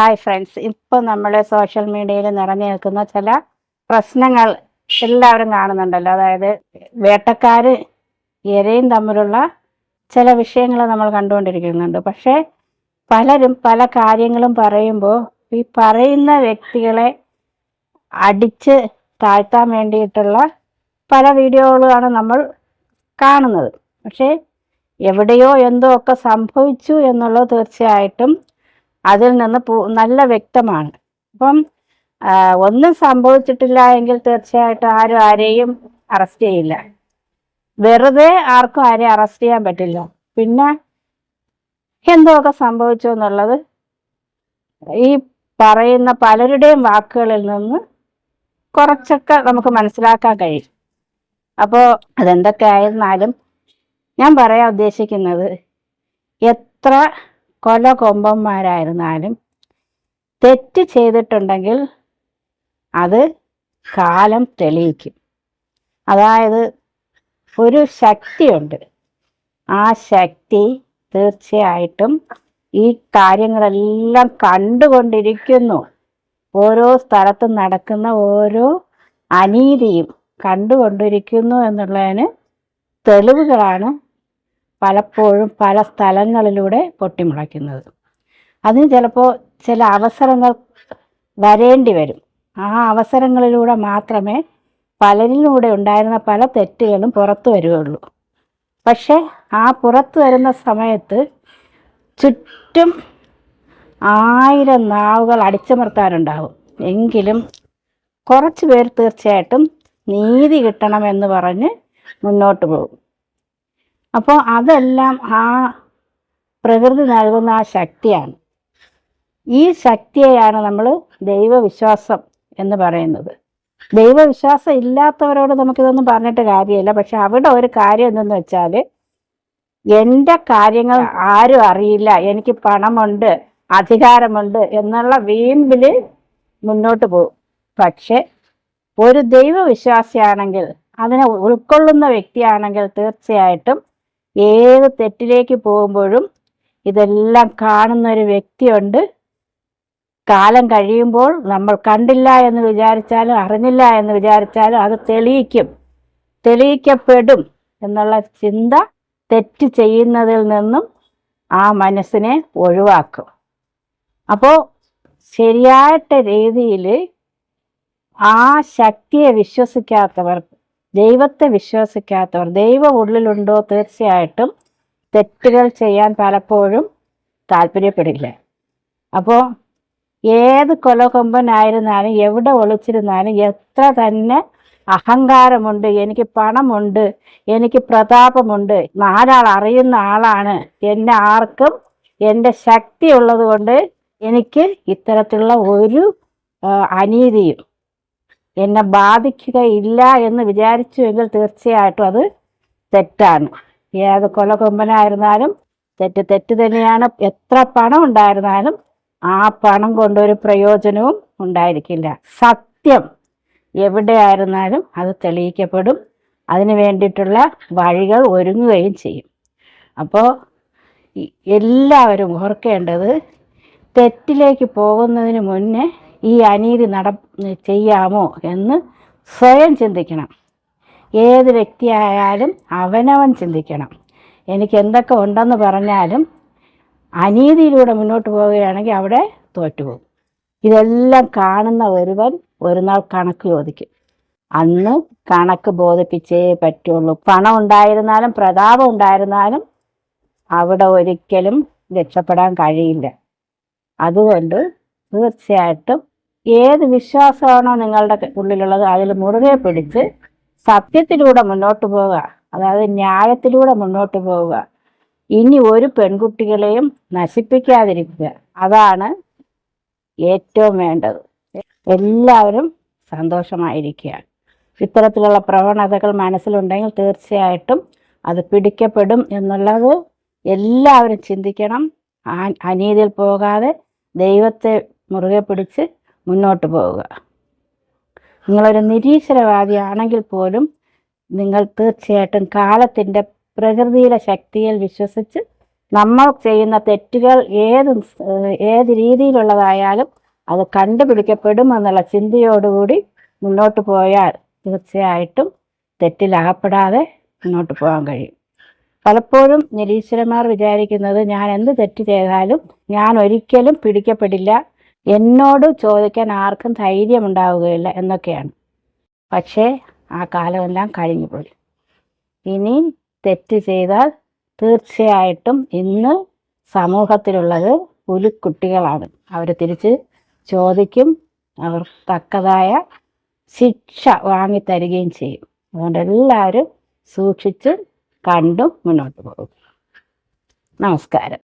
Hi friends ഇപ്പം നമ്മൾ social മീഡിയയിൽ നിറഞ്ഞു നിൽക്കുന്ന ചില പ്രശ്നങ്ങൾ എല്ലാവരും കാണുന്നുണ്ടല്ലോ. അതായത് വേട്ടക്കാര് ഇരയും തമ്മിലുള്ള ചില വിഷയങ്ങൾ നമ്മൾ കണ്ടുകൊണ്ടിരിക്കുന്നുണ്ട്. പക്ഷേ പലരും പല കാര്യങ്ങളും പറയുമ്പോൾ ഈ പറയുന്ന വ്യക്തികളെ അടിച്ച് താഴ്ത്താൻ വേണ്ടിയിട്ടുള്ള പല വീഡിയോകളാണ് നമ്മൾ കാണുന്നത്. പക്ഷേ എവിടെയോ എന്തോ ഒക്കെ സംഭവിച്ചു എന്നുള്ളത് തീർച്ചയായിട്ടും അതിൽ നിന്ന് നല്ല വ്യക്തമാണ്. അപ്പം ഒന്നും സംഭവിച്ചിട്ടില്ല എങ്കിൽ തീർച്ചയായിട്ടും ആരും ആരെയും അറസ്റ്റ് ചെയ്യില്ല. വെറുതെ ആർക്കും ആരെയും അറസ്റ്റ് ചെയ്യാൻ പറ്റില്ല. പിന്നെ എന്തൊക്കെ സംഭവിച്ചു എന്നുള്ളത് ഈ പറയുന്ന പലരുടെയും വാക്കുകളിൽ നിന്ന് കുറച്ചൊക്കെ നമുക്ക് മനസ്സിലാക്കാൻ കഴിയും. അപ്പോൾ അതെന്തൊക്കെ ആയിരുന്നാലും ഞാൻ പറയാൻ ഉദ്ദേശിക്കുന്നത് എത്ര കൊല കൊമ്പന്മാരായിരുന്നാലും തെറ്റ് ചെയ്തിട്ടുണ്ടെങ്കിൽ അത് കാലം തെളിയിക്കും. അതായത് ഒരു ശക്തിയുണ്ട്. ആ ശക്തി തീർച്ചയായിട്ടും ഈ കാര്യങ്ങളെല്ലാം കണ്ടുകൊണ്ടിരിക്കുന്നു. ഓരോ സ്ഥലത്ത് നടക്കുന്ന ഓരോ അനീതിയും കണ്ടുകൊണ്ടിരിക്കുന്നു എന്നുള്ളതിന് തെളിവുകളാണ് പലപ്പോഴും പല സ്ഥലങ്ങളിലൂടെ പൊട്ടിമുളയ്ക്കുന്നത്. അതിന് ചിലപ്പോൾ ചില അവസരങ്ങൾ വരേണ്ടി വരും. ആ അവസരങ്ങളിലൂടെ മാത്രമേ പലരിലൂടെ ഉണ്ടായിരുന്ന പല തെറ്റുകളും പുറത്തു വരികയുള്ളൂ. പക്ഷേ ആ പുറത്തു വരുന്ന സമയത്ത് ചുറ്റും ആയിരം നാവുകൾ അടിച്ചമർത്താനുണ്ടാവും എങ്കിലും കുറച്ച് പേർ തീർച്ചയായിട്ടും നീതി കിട്ടണമെന്ന് പറഞ്ഞ് മുന്നോട്ട് പോകും. അപ്പോൾ അതെല്ലാം ആ പ്രകൃതി നൽകുന്ന ആ ശക്തിയാണ്. ഈ ശക്തിയെയാണ് നമ്മൾ ദൈവവിശ്വാസം എന്ന് പറയുന്നത്. ദൈവവിശ്വാസം ഇല്ലാത്തവരോട് നമുക്കിതൊന്നും പറഞ്ഞിട്ട് കാര്യമില്ല. പക്ഷെ അവിടെ ഒരു കാര്യം എന്തെന്ന് വെച്ചാൽ എന്റെ കാര്യങ്ങൾ ആരും അറിയില്ല. എനിക്ക് പണമുണ്ട് അധികാരമുണ്ട് എന്നുള്ള വീമ്പിൽ മുന്നോട്ട് പോകും. പക്ഷെ ഒരു ദൈവവിശ്വാസിയാണെങ്കിൽ അതിനെ ഉൾക്കൊള്ളുന്ന വ്യക്തിയാണെങ്കിൽ തീർച്ചയായിട്ടും ഏത് തെറ്റിലേക്ക് പോകുമ്പോഴും ഇതെല്ലാം കാണുന്ന ഒരു വ്യക്തിയുണ്ട്. കാലം കഴിയുമ്പോൾ നമ്മൾ കണ്ടില്ല എന്ന് വിചാരിച്ചാലും അറിഞ്ഞില്ല എന്ന് വിചാരിച്ചാലും അത് തെളിയിക്കും. തെളിയിക്കപ്പെടും എന്നുള്ള ചിന്ത തെറ്റ് ചെയ്യുന്നതിൽ നിന്നും ആ മനസ്സിനെ ഒഴിവാക്കും. അപ്പോൾ ശരിയായിട്ട രീതിയിൽ ആ ശക്തിയെ വിശ്വസിക്കാത്തവർ ദൈവത്തെ വിശ്വസിക്കാത്തവർ ദൈവം ഉള്ളിലുണ്ടോ തീർച്ചയായിട്ടും തെറ്റുകൾ ചെയ്യാൻ പലപ്പോഴും താല്പര്യപ്പെടില്ല. അപ്പോൾ ഏത് കൊലകൊമ്പനായിരുന്നാലും എവിടെ ഒളിച്ചിരുന്നാലും എത്ര തന്നെ അഹങ്കാരമുണ്ട് എനിക്ക് പണമുണ്ട് എനിക്ക് പ്രതാപമുണ്ട് നാലാൾ അറിയുന്ന ആളാണ് എന്നെ ആർക്കും എന്റെ ശക്തി ഉള്ളത് കൊണ്ട് എനിക്ക് ഇത്തരത്തിലുള്ള ഒരു അനീതിയും എന്നെ ബാധിക്കുകയില്ല എന്ന് വിചാരിച്ചുവെങ്കിൽ തീർച്ചയായിട്ടും അത് തെറ്റാണ്. ഏത് കൊലകൊമ്പനായിരുന്നാലും തെറ്റ് തെറ്റ് തന്നെയാണ്. എത്ര പണം ഉണ്ടായിരുന്നാലും ആ പണം കൊണ്ടൊരു പ്രയോജനവും ഉണ്ടായിരിക്കില്ല. സത്യം എവിടെയായിരുന്നാലും അത് തെളിയിക്കപ്പെടും. അതിന് വേണ്ടിയിട്ടുള്ള വഴികൾ ഒരുങ്ങുകയും ചെയ്യും. അപ്പോൾ എല്ലാവരും ഓർക്കേണ്ടത് തെറ്റിലേക്ക് പോകുന്നതിന് മുന്നേ ഈ അനീതി നട ചെയ്യാമോ എന്ന് സ്വയം ചിന്തിക്കണം. ഏത് വ്യക്തിയായാലും അവനവൻ ചിന്തിക്കണം. എനിക്ക് എന്തൊക്കെ ഉണ്ടെന്ന് പറഞ്ഞാലും അനീതിയിലൂടെ മുന്നോട്ട് പോവുകയാണെങ്കിൽ അവിടെ തോറ്റുപോകും. ഇതെല്ലാം കാണുന്ന ഒരുവൻ ഒരു നാൾ കണക്ക് ചോദിക്കും. അന്ന് കണക്ക് ബോധിപ്പിച്ചേ പറ്റുള്ളൂ. പണം ഉണ്ടായിരുന്നാലും പ്രതാപം ഉണ്ടായിരുന്നാലും അവിടെ ഒരിക്കലും രക്ഷപ്പെടാൻ കഴിയില്ല. അതുകൊണ്ട് തീർച്ചയായിട്ടും ഏത് വിശ്വാസമാണോ നിങ്ങളുടെ ഉള്ളിലുള്ളത് അതിൽ മുറുകെ പിടിച്ച് സത്യത്തിലൂടെ മുന്നോട്ട് പോവുക. അതായത് ന്യായത്തിലൂടെ മുന്നോട്ട് പോവുക. ഇനി ഒരു പെൺകുട്ടികളെയും നശിപ്പിക്കാതിരിക്കുക. അതാണ് ഏറ്റവും വേണ്ടത്. എല്ലാവരും സന്തോഷമായിരിക്കുക ഇത്തരത്തിലുള്ള പ്രവണതകൾ മനസ്സിലുണ്ടെങ്കിൽ തീർച്ചയായിട്ടും അത് പിടിക്കപ്പെടും എന്നുള്ളത് എല്ലാവരും ചിന്തിക്കണം. അനീതിയിൽ പോകാതെ ദൈവത്തെ മുറുകെ പിടിച്ച് മുന്നോട്ട് പോവുക. നിങ്ങളൊരു നിരീശ്വരവാദിയാണെങ്കിൽ പോലും നിങ്ങൾ തീർച്ചയായിട്ടും കാലത്തിന്റെ പ്രകൃതിയിലെ ശക്തിയിൽ വിശ്വസിച്ച് നമ്മൾ ചെയ്യുന്ന തെറ്റുകൾ ഏത് ഏത് രീതിയിലുള്ളതായാലും അത് കണ്ടുപിടിക്കപ്പെടും എന്നുള്ള ചിന്തയോടുകൂടി മുന്നോട്ട് പോയാൽ തീർച്ചയായിട്ടും തെറ്റിലകപ്പെടാതെ മുന്നോട്ട് പോകാൻ കഴിയും. പലപ്പോഴും നിരീശ്വരന്മാർ വിചാരിക്കുന്നത് ഞാൻ എന്ത് തെറ്റ് ചെയ്താലും ഞാൻ ഒരിക്കലും പിടിക്കപ്പെടില്ല എന്നോട് ചോദിക്കാൻ ആർക്കും ധൈര്യമുണ്ടാവുകയില്ല എന്നൊക്കെയാണ്. പക്ഷേ ആ കാലമെല്ലാം കഴിഞ്ഞു പോയി ഇനി തെറ്റ് ചെയ്താൽ തീർച്ചയായിട്ടും ഇന്ന് സമൂഹത്തിലുള്ളത് പുലിക്കുട്ടികളാണ്. അവർ തിരിച്ച് ചോദിക്കും അവർ തക്കതായ ശിക്ഷ വാങ്ങിത്തരികയും ചെയ്യും. അതുകൊണ്ട് എല്ലാവരും സൂക്ഷിച്ച് കണ്ടും മുന്നോട്ട് പോകും. നമസ്കാരം.